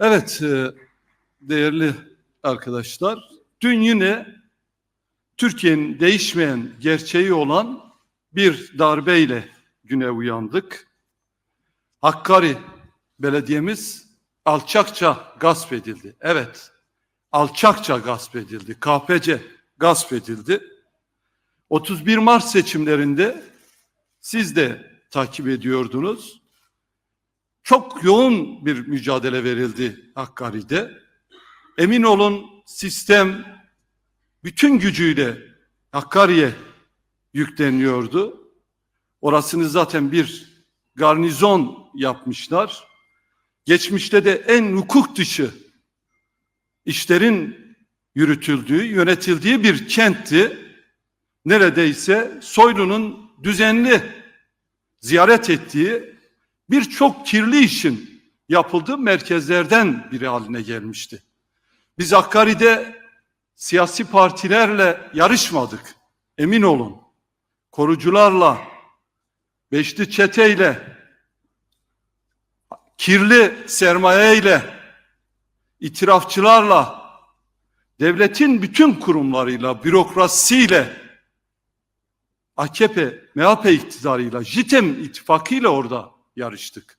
Evet, e, değerli arkadaşlar, dün yine Türkiye'nin değişmeyen gerçeği olan bir darbeyle güne uyandık. Hakkari belediyemiz alçakça gasp edildi. Evet, alçakça gasp edildi. KPC gasp edildi. 31 Mart seçimlerinde siz de takip ediyordunuz. Çok yoğun bir mücadele verildi Hakkari'de. Emin olun sistem bütün gücüyle Hakkari'ye yükleniyordu. Orasını zaten bir garnizon yapmışlar. Geçmişte de en hukuk dışı işlerin yürütüldüğü, yönetildiği bir kentti. Neredeyse Soylu'nun düzenli ziyaret ettiği birçok kirli işin yapıldığı merkezlerden biri haline gelmişti. Biz Hakkari'de siyasi partilerle yarışmadık. Emin olun. Korucularla, beşli çeteyle, kirli sermayeyle, itirafçılarla, devletin bütün kurumlarıyla, bürokrasiyle, AKP, MHP iktidarıyla, JITEM ittifakıyla orada yarıştık.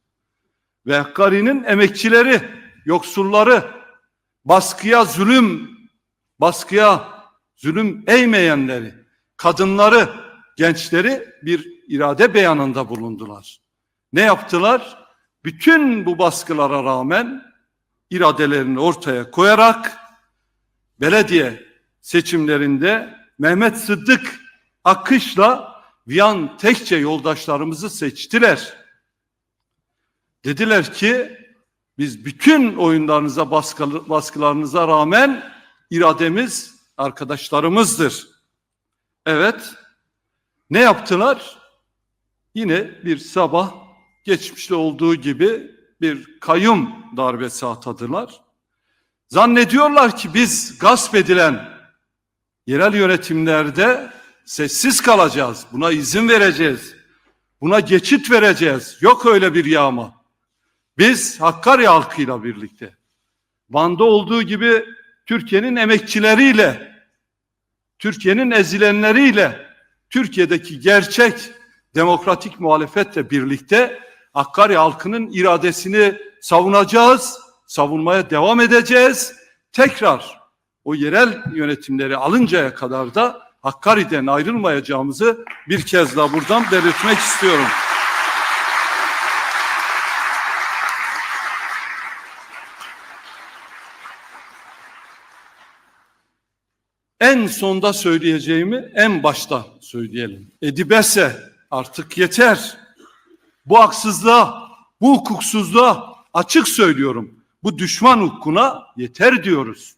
Ve Hakkari'nin emekçileri, yoksulları, baskıya zulüm, baskıya zulüm eğmeyenleri, kadınları, gençleri bir irade beyanında bulundular. Ne yaptılar? Bütün bu baskılara rağmen iradelerini ortaya koyarak belediye seçimlerinde Mehmet Sıddık Akış'la Viyan Tekçe yoldaşlarımızı seçtiler. Dediler ki biz bütün oyunlarınıza baskı, baskılarınıza rağmen irademiz arkadaşlarımızdır. Evet. Ne yaptılar? Yine bir sabah geçmişte olduğu gibi bir kayyum darbesi atadılar. Zannediyorlar ki biz gasp edilen yerel yönetimlerde sessiz kalacağız. Buna izin vereceğiz. Buna geçit vereceğiz. Yok öyle bir yağma. Biz Hakkari halkıyla birlikte Van'da olduğu gibi Türkiye'nin emekçileriyle, Türkiye'nin ezilenleriyle, Türkiye'deki gerçek demokratik muhalefetle birlikte Hakkari halkının iradesini savunacağız, savunmaya devam edeceğiz. Tekrar o yerel yönetimleri alıncaya kadar da Hakkari'den ayrılmayacağımızı bir kez daha buradan belirtmek istiyorum. En sonda söyleyeceğimi en başta söyleyelim. Edibese artık yeter. Bu haksızlığa, bu hukuksuzluğa açık söylüyorum. Bu düşman hukukuna yeter diyoruz.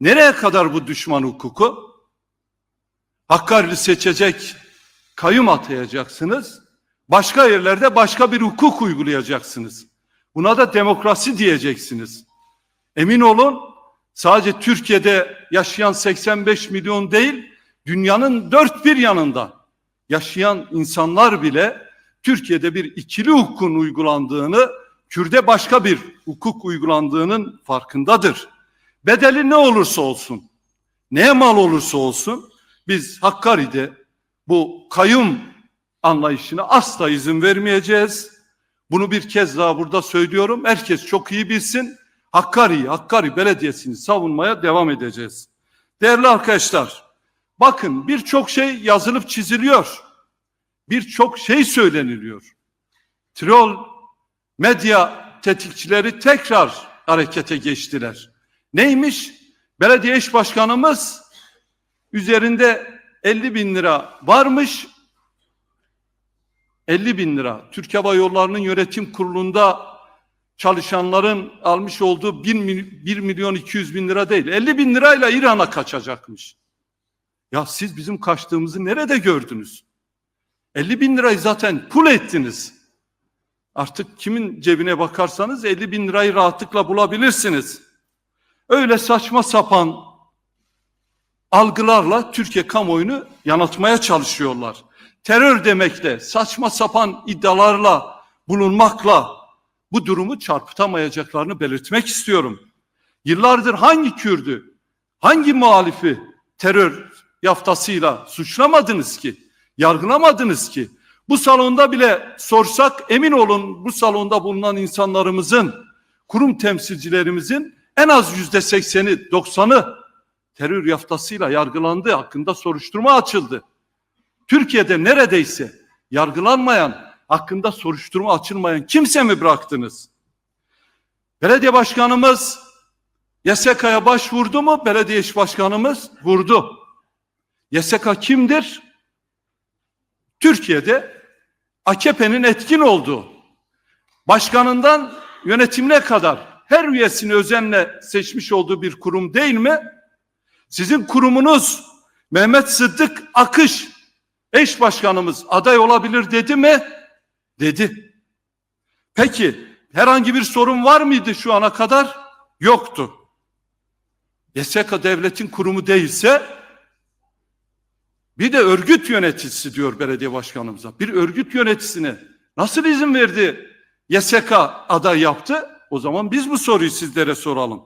Nereye kadar bu düşman hukuku? Hakkari'yi seçecek, kayyum atayacaksınız. Başka yerlerde başka bir hukuk uygulayacaksınız. Buna da demokrasi diyeceksiniz. Emin olun sadece Türkiye'de yaşayan 85 milyon değil, dünyanın dört bir yanında yaşayan insanlar bile Türkiye'de bir ikili hukukun uygulandığını, Kürde başka bir hukuk uygulandığının farkındadır. Bedeli ne olursa olsun, neye mal olursa olsun biz Hakkari'de bu kayyum anlayışına asla izin vermeyeceğiz. Bunu bir kez daha burada söylüyorum. Herkes çok iyi bilsin. Hakkari, Hakkari Belediyesi'ni savunmaya devam edeceğiz. Değerli arkadaşlar, bakın birçok şey yazılıp çiziliyor. Birçok şey söyleniliyor. Troll medya tetikçileri tekrar harekete geçtiler. Neymiş? Belediye eş başkanımız üzerinde 50 bin lira varmış. 50 bin lira. Türk Hava Yolları'nın yönetim kurulunda çalışanların almış olduğu 1, 1 milyon 200 bin lira değil. 50 bin lirayla İran'a kaçacakmış. Ya siz bizim kaçtığımızı nerede gördünüz? 50 bin lirayı zaten pul ettiniz. Artık kimin cebine bakarsanız 50 bin lirayı rahatlıkla bulabilirsiniz. Öyle saçma sapan algılarla Türkiye kamuoyunu yanıltmaya çalışıyorlar. Terör demekle, saçma sapan iddialarla bulunmakla bu durumu çarpıtamayacaklarını belirtmek istiyorum. Yıllardır hangi Kürdü, hangi muhalifi terör yaftasıyla suçlamadınız ki, yargılamadınız ki? Bu salonda bile sorsak emin olun bu salonda bulunan insanlarımızın, kurum temsilcilerimizin en az yüzde sekseni, doksanı terör yaftasıyla yargılandı, hakkında soruşturma açıldı. Türkiye'de neredeyse yargılanmayan, hakkında soruşturma açılmayan kimse mi bıraktınız? Belediye başkanımız YSK'ya başvurdu mu? Belediye iş başkanımız vurdu. YSK kimdir? Türkiye'de AKP'nin etkin olduğu, başkanından yönetimine kadar her üyesini özenle seçmiş olduğu bir kurum değil mi? Sizin kurumunuz Mehmet Sıddık Akış eş başkanımız aday olabilir dedi mi? Dedi. Peki herhangi bir sorun var mıydı şu ana kadar? Yoktu. YSK devletin kurumu değilse bir de örgüt yöneticisi diyor belediye başkanımıza. Bir örgüt yöneticisine nasıl izin verdi YSK aday yaptı? O zaman biz bu soruyu sizlere soralım.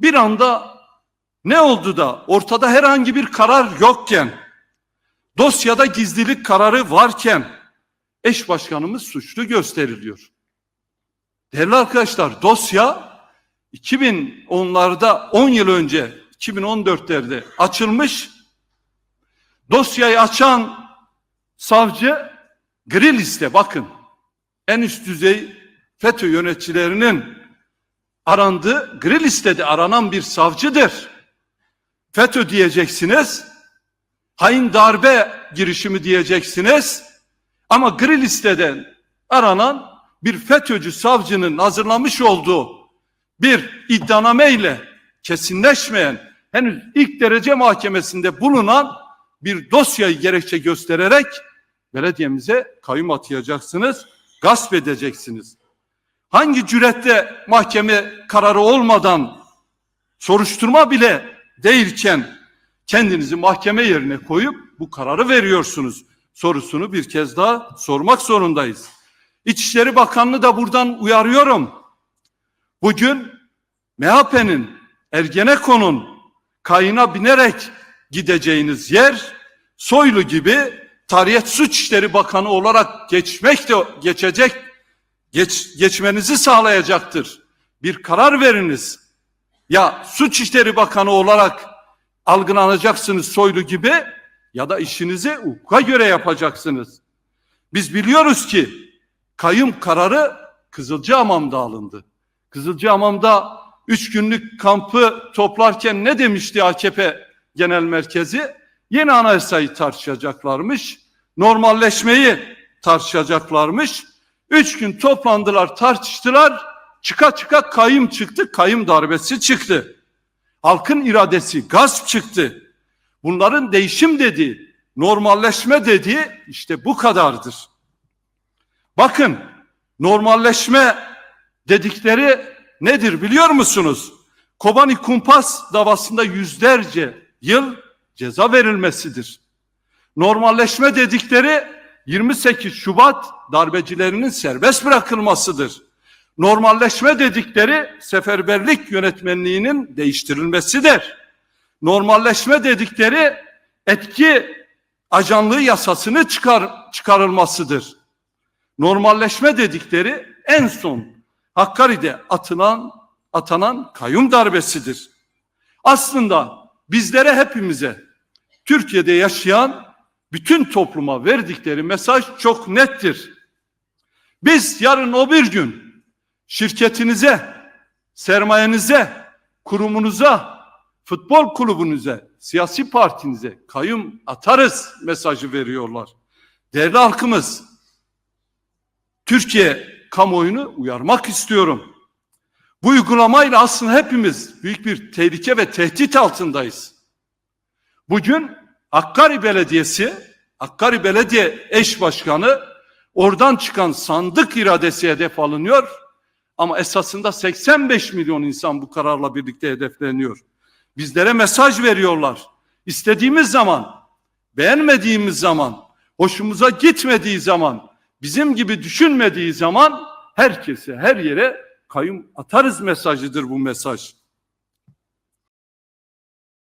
Bir anda ne oldu da ortada herhangi bir karar yokken, dosyada gizlilik kararı varken eş başkanımız suçlu gösteriliyor. Değerli arkadaşlar dosya 2010'larda 10 yıl önce 2014'lerde açılmış. Dosyayı açan savcı gri liste bakın en üst düzey FETÖ yöneticilerinin arandığı gri listede aranan bir savcıdır. FETÖ diyeceksiniz, hain darbe girişimi diyeceksiniz ama gri listeden aranan bir FETÖ'cü savcının hazırlamış olduğu bir iddianame ile kesinleşmeyen henüz ilk derece mahkemesinde bulunan bir dosyayı gerekçe göstererek belediyemize kayyum atayacaksınız, gasp edeceksiniz. Hangi cürette mahkeme kararı olmadan soruşturma bile değilken kendinizi mahkeme yerine koyup bu kararı veriyorsunuz sorusunu bir kez daha sormak zorundayız. İçişleri Bakanlığı da buradan uyarıyorum. Bugün MHP'nin Ergenekon'un kayına binerek gideceğiniz yer Soylu gibi Tarihiyet Suç İşleri Bakanı olarak geçmek de geçecek geç, geçmenizi sağlayacaktır. Bir karar veriniz. Ya Suç İşleri Bakanı olarak algılanacaksınız Soylu gibi ya da işinizi hukuka göre yapacaksınız. Biz biliyoruz ki kayım kararı Kızılcahamam'da alındı. Kızılcahamam'da üç günlük kampı toplarken ne demişti AKP Genel Merkezi? Yeni anayasayı tartışacaklarmış, normalleşmeyi tartışacaklarmış. Üç gün toplandılar, tartıştılar, çıka çıka kayım çıktı, kayım darbesi çıktı. Halkın iradesi gasp çıktı. Bunların değişim dediği, normalleşme dediği işte bu kadardır. Bakın normalleşme dedikleri nedir biliyor musunuz? Kobani Kumpas davasında yüzlerce yıl ceza verilmesidir. Normalleşme dedikleri 28 Şubat darbecilerinin serbest bırakılmasıdır. Normalleşme dedikleri seferberlik yönetmenliğinin değiştirilmesidir. Normalleşme dedikleri etki ajanlığı yasasını çıkar, çıkarılmasıdır. Normalleşme dedikleri en son Hakkari'de atılan atanan kayyum darbesidir. Aslında bizlere hepimize Türkiye'de yaşayan bütün topluma verdikleri mesaj çok nettir. Biz yarın o bir gün şirketinize, sermayenize, kurumunuza, futbol kulübünüze, siyasi partinize kayyum atarız mesajı veriyorlar. Değerli halkımız, Türkiye kamuoyunu uyarmak istiyorum. Bu uygulamayla aslında hepimiz büyük bir tehlike ve tehdit altındayız. Bugün Hakkari Belediyesi, Hakkari Belediye eş başkanı oradan çıkan sandık iradesi hedef alınıyor. Ama esasında 85 milyon insan bu kararla birlikte hedefleniyor. Bizlere mesaj veriyorlar. İstediğimiz zaman, beğenmediğimiz zaman, hoşumuza gitmediği zaman, bizim gibi düşünmediği zaman herkese, her yere kayyum atarız mesajıdır bu mesaj.